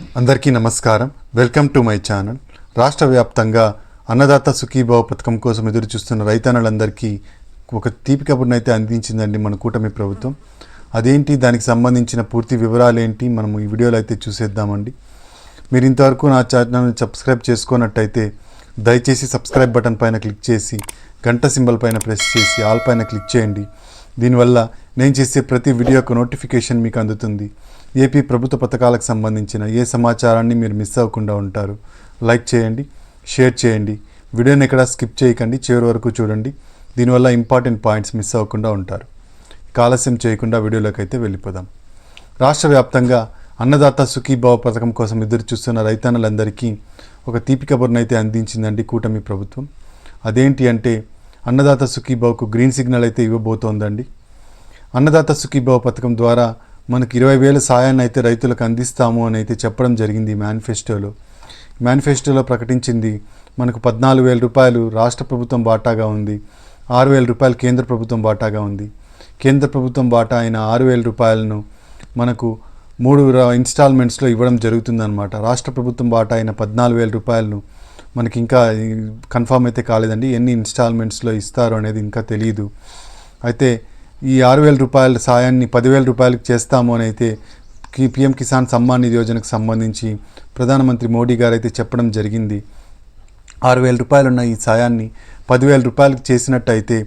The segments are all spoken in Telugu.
అందరికీ నమస్కారం. Welcome to my channel. రాష్ట్ర వ్యాప్తంగా అన్నదాత సుఖీభావ పథకం కోసం ఎదురు చూస్తున్న రైతన్నలందరికీ ఒక తీపి కబుర్నైతే అందించిందండి మన కూటమి ప్రభుత్వం. అదేంటి? దానికి సంబంధించిన పూర్తి వివరాలు ఏంటి మనం ఈ వీడియోలో అయితే చూసేద్దామండి. మీరు ఇంతవరకు నా ఛానల్ని సబ్స్క్రైబ్ చేసుకున్నట్టయితే దయచేసి సబ్స్క్రైబ్ బటన్ పైన క్లిక్ చేసి గంట సింబల్ పైన ప్రెస్ చేసి ఆల్ పైన క్లిక్ చేయండి. దీనివల్ల నేను చేసే ప్రతి వీడియోకు నోటిఫికేషన్ మీకు అందుతుంది. ఏపీ ప్రభుత్వ పథకాలకు సంబంధించిన ఏ సమాచారాన్ని మీరు మిస్ అవ్వకుండా ఉంటారు. లైక్ చేయండి షేర్ చేయండి. వీడియోని ఎక్కడ స్కిప్ చేయకండి చివరి వరకు చూడండి. దీనివల్ల ఇంపార్టెంట్ పాయింట్స్ మిస్ అవ్వకుండా ఉంటారు. కాలస్యం ఆలస్యం చేయకుండా వీడియోలోకి అయితే వెళ్ళిపోదాం. రాష్ట్ర వ్యాప్తంగా అన్నదాత సుఖీభావ పథకం కోసం ఎదురు చూస్తున్న రైతన్నలందరికీ ఒక తీపి కబుర్ను అయితే అందించిందండి కూటమి ప్రభుత్వం. అదేంటి అంటే అన్నదాత సుఖీభావకు గ్రీన్ సిగ్నల్ అయితే ఇవ్వబోతోందండి. అన్నదాత సుఖీభావ పథకం ద్వారా మనకు ఇరవై వేల సాయాన్ని అయితే రైతులకు అందిస్తాము అని అయితే చెప్పడం జరిగింది మేనిఫెస్టోలో. మేనిఫెస్టోలో ప్రకటించింది మనకు పద్నాలుగు వేల రూపాయలు రాష్ట్ర ప్రభుత్వం బాటాగా ఉంది ఆరు వేల రూపాయలు కేంద్ర ప్రభుత్వం బాటాగా ఉంది. కేంద్ర ప్రభుత్వం బాటా అయిన ఆరు వేల రూపాయలను మనకు మూడు ఇన్స్టాల్మెంట్స్లో ఇవ్వడం జరుగుతుందన్నమాట. రాష్ట్ర ప్రభుత్వం బాటా అయిన పద్నాలుగు వేల రూపాయలను మనకి ఇంకా కన్ఫామ్ అయితే కాలేదండి ఎన్ని ఇన్స్టాల్మెంట్స్లో ఇస్తారు అనేది ఇంకా తెలియదు అయితే ఈ ఆరు వేల రూపాయల సాయాన్ని పదివేల రూపాయలకు చేస్తాము అని అయితే కి- పిఎం కిసాన్ సమ్మాన్ నిధి యోజనకు సంబంధించి ప్రధానమంత్రి మోడీ గారు అయితే చెప్పడం జరిగింది. ఆరు వేల రూపాయలు ఉన్న ఈ సాయాన్ని పదివేల రూపాయలకు చేసినట్టయితే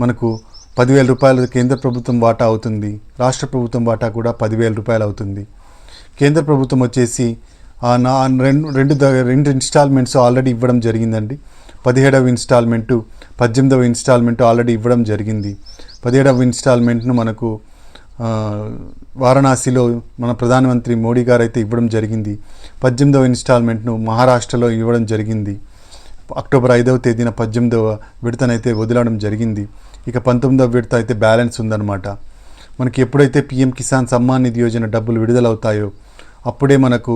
మనకు పదివేల రూపాయలు కేంద్ర ప్రభుత్వం వాటా అవుతుంది. రాష్ట్ర ప్రభుత్వం వాటా కూడా పదివేల రూపాయలు అవుతుంది. కేంద్ర ప్రభుత్వం వచ్చేసి నా రెండు రెండు రెండు ఇన్స్టాల్మెంట్స్ ఆల్రెడీ ఇవ్వడం జరిగిందండి. పదిహేడవ ఇన్స్టాల్మెంటు పద్దెనిమిదవ ఇన్స్టాల్మెంట్ ఆల్రెడీ ఇవ్వడం జరిగింది. పదిహేడవ ఇన్స్టాల్మెంట్ను మనకు వారణాసిలో మన ప్రధానమంత్రి మోడీ గారు అయితే ఇవ్వడం జరిగింది. పద్దెనిమిదవ ఇన్స్టాల్మెంట్ను మహారాష్ట్రలో ఇవ్వడం జరిగింది. అక్టోబర్ ఐదవ తేదీన పద్దెనిమిదవ విడతనైతే వదిలడం జరిగింది. ఇక పంతొమ్మిదవ విడత అయితే బ్యాలెన్స్ ఉందన్నమాట. మనకి ఎప్పుడైతే పిఎం కిసాన్ సమ్మాన్ నిధి యోజన డబ్బులు విడుదలవుతాయో అప్పుడే మనకు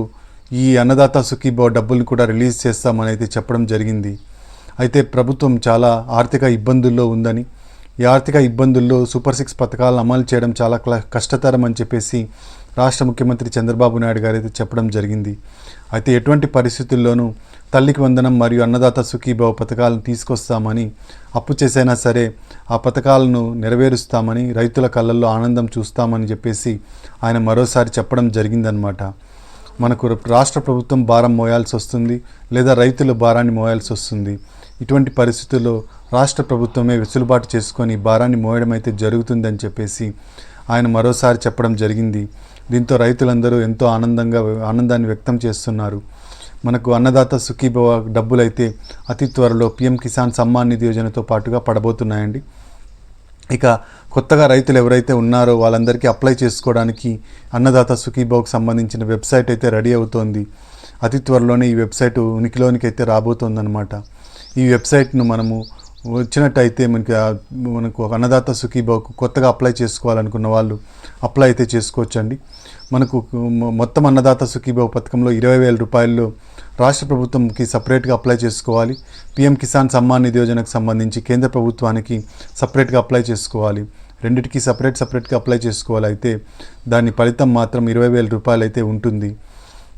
ఈ అన్నదాత సుఖీభావ డబ్బులు కూడా రిలీజ్ చేస్తామని అయితే చెప్పడం జరిగింది. అయితే ప్రభుత్వం చాలా ఆర్థిక ఇబ్బందుల్లో ఉందని ఈ ఆర్థిక ఇబ్బందుల్లో సూపర్ సిక్స్ పథకాలను అమలు చేయడం చాలా క్ల- కష్టతరం అని చెప్పేసి రాష్ట్ర ముఖ్యమంత్రి చంద్రబాబు నాయుడు గారు అయితే చెప్పడం జరిగింది. అయితే ఎటువంటి పరిస్థితుల్లోనూ తల్లికి వందనం మరియు అన్నదాత సుఖీభావ పథకాలను తీసుకొస్తామని అప్పు చేసైనా సరే ఆ పథకాలను నెరవేరుస్తామని రైతుల కళ్ళల్లో ఆనందం చూస్తామని చెప్పేసి ఆయన మరోసారి చెప్పడం జరిగిందనమాట మనకు రాష్ట్ర ప్రభుత్వం భారం మోయాల్సి వస్తుంది లేదా రైతుల భారాన్ని మోయాల్సి వస్తుంది. ఇటువంటి పరిస్థితుల్లో రాష్ట్ర ప్రభుత్వమే వెసులుబాటు చేసుకొని భారాన్ని మోయడం అయితే జరుగుతుందని చెప్పేసి ఆయన మరోసారి చెప్పడం జరిగింది. దీంతో రైతులందరూ ఎంతో ఆనందంగా ఆనందాన్ని వ్యక్తం చేస్తున్నారు. మనకు అన్నదాత సుఖీభవ డబ్బులైతే అతి త్వరలో పీఎం కిసాన్ సమ్మాన్ నిధి యోజనతో పాటుగా పడబోతున్నాయండి. ఇక కొత్తగా రైతులు ఎవరైతే ఉన్నారో వాళ్ళందరికీ అప్లై చేసుకోవడానికి అన్నదాత సుఖీభావ్కి సంబంధించిన వెబ్సైట్ అయితే రెడీ అవుతోంది. అతి త్వరలోనే ఈ వెబ్సైట్ ఉనికిలోనికి అయితే రాబోతోందన్నమాట. ఈ వెబ్సైట్ను మనము వచ్చినట్టయితే మనకి మనకు ఒక అన్నదాత సుఖీభావ్కు కొత్తగా అప్లై చేసుకోవాలనుకున్న వాళ్ళు అప్లై అయితే చేసుకోవచ్చండి. మనకు మొత్తం అన్నదాత సుఖీభావ్ పథకంలో ఇరవై వేల రూపాయల్లో రాష్ట్ర ప్రభుత్వంకి సపరేట్గా అప్లై చేసుకోవాలి. పిఎం కిసాన్ సమ్మాన్ నిధి యోజనకు సంబంధించి కేంద్ర ప్రభుత్వానికి సపరేట్గా అప్లై చేసుకోవాలి. రెండిటికి సపరేట్ సపరేట్గా అప్లై చేసుకోవాలి. అయితే దాని ఫలితం మాత్రం ఇరవై వేల రూపాయలు అయితే ఉంటుంది.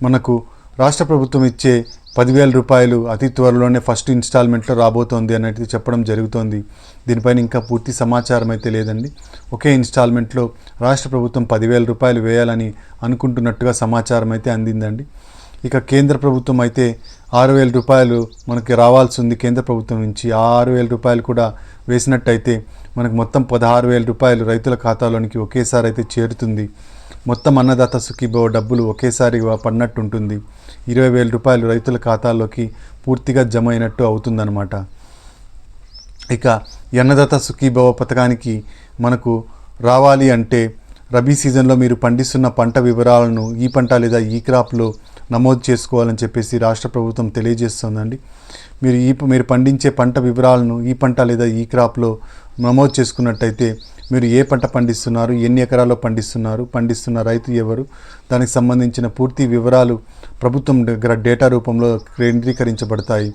మనకు రాష్ట్ర ప్రభుత్వం ఇచ్చే పదివేల రూపాయలు అతి త్వరలోనే ఫస్ట్ ఇన్స్టాల్మెంట్లో రాబోతోంది అనేది చెప్పడం జరుగుతోంది. దీనిపైన ఇంకా పూర్తి సమాచారం అయితే లేదండి. ఒకే ఇన్స్టాల్మెంట్లో రాష్ట్ర ప్రభుత్వం పదివేల రూపాయలు వేయాలని అనుకుంటున్నట్టుగా సమాచారం అయితే అందిందండి. ఇక కేంద్ర ప్రభుత్వం అయితే ఆరు వేల రూపాయలు మనకి రావాల్సి ఉంది కేంద్ర ప్రభుత్వం నుంచి. ఆ ఆరు వేల రూపాయలు కూడా వేసినట్టయితే మనకు మొత్తం పదహారు వేల రూపాయలు రైతుల ఖాతాలోనికి ఒకేసారి అయితే చేరుతుంది. మొత్తం అన్నదాత సుఖీభవ డబ్బులు ఒకేసారి పడినట్టు ఉంటుంది ఇరవై వేల రూపాయలు రైతుల ఖాతాల్లోకి పూర్తిగా జమ అయినట్టు అవుతుందన్నమాట. ఇక అన్నదాత సుఖీభవ పథకానికి మనకు రావాలి అంటే రబీ సీజన్లో మీరు పండిస్తున్న పంట వివరాలను ఈ పంట లేదా ఈ క్రాప్లో నమోదు చేసుకోవాలని చెప్పేసి రాష్ట్ర ప్రభుత్వం తెలియజేస్తుందండి. మీరు ఈ మీరు పండించే పంట వివరాలను ఈ పంట లేదా ఈ క్రాప్లో నమోదు చేసుకున్నట్టయితే మీరు ఏ పంట పండిస్తున్నారు? ఎన్ని ఎకరాల్లో పండిస్తున్నారు? పండిస్తున్న రైతు ఎవరు? దానికి సంబంధించిన పూర్తి వివరాలు ప్రభుత్వం దగ్గర డేటా రూపంలో కేంద్రీకరించబడతాయి.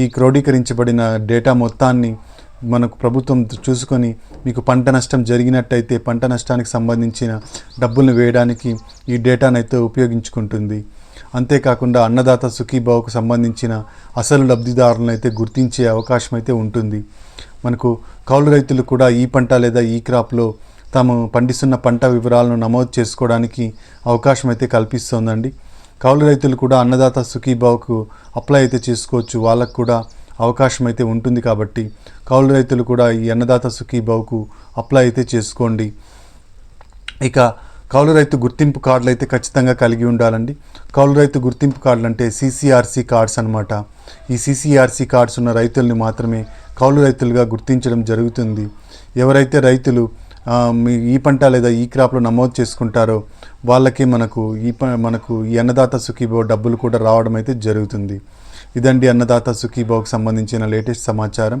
ఈ క్రోడీకరించబడిన డేటా మొత్తాన్ని మనకు ప్రభుత్వం చూసుకొని మీకు పంట నష్టం జరిగినట్టయితే పంట నష్టానికి సంబంధించిన డబ్బుల్ని వేయడానికి ఈ డేటానైతే ఉపయోగించుకుంటుంది. అంతేకాకుండా అన్నదాత సుఖీభావకు సంబంధించిన అసలు లబ్ధిదారులను అయితే గుర్తించే అవకాశం అయితే ఉంటుంది. మనకు కౌలు రైతులు కూడా ఈ పంట లేదా ఈ క్రాప్లో తాము పండిస్తున్న పంట వివరాలను నమోదు చేసుకోవడానికి అవకాశం అయితే కల్పిస్తోందండి. కౌలు రైతులు కూడా అన్నదాత సుఖీభావకు అప్లై అయితే చేసుకోవచ్చు. వాళ్ళకు కూడా అవకాశం అయితే ఉంటుంది కాబట్టి కౌలు రైతులు కూడా ఈ అన్నదాత సుఖీభావకు అప్లై అయితే చేసుకోండి. ఇక కౌలు రైతు గుర్తింపు కార్డులు అయితే ఖచ్చితంగా కలిగి ఉండాలండి. కౌలు రైతు గుర్తింపు కార్డులు అంటే సీసీఆర్సీ కార్డ్స్ అనమాట ఈ సీసీఆర్సీ కార్డ్స్ ఉన్న రైతుల్ని మాత్రమే కౌలు రైతులుగా గుర్తించడం జరుగుతుంది. ఎవరైతే రైతులు మీ ఈ పంట లేదా ఈ క్రాప్లో నమోదు చేసుకుంటారో వాళ్ళకి మనకు ఈ ప మనకు ఈ అన్నదాత సుఖీభావ డబ్బులు కూడా రావడం అయితే జరుగుతుంది. ఇదండి అన్నదాత సుఖీభావకు సంబంధించిన లేటెస్ట్ సమాచారం.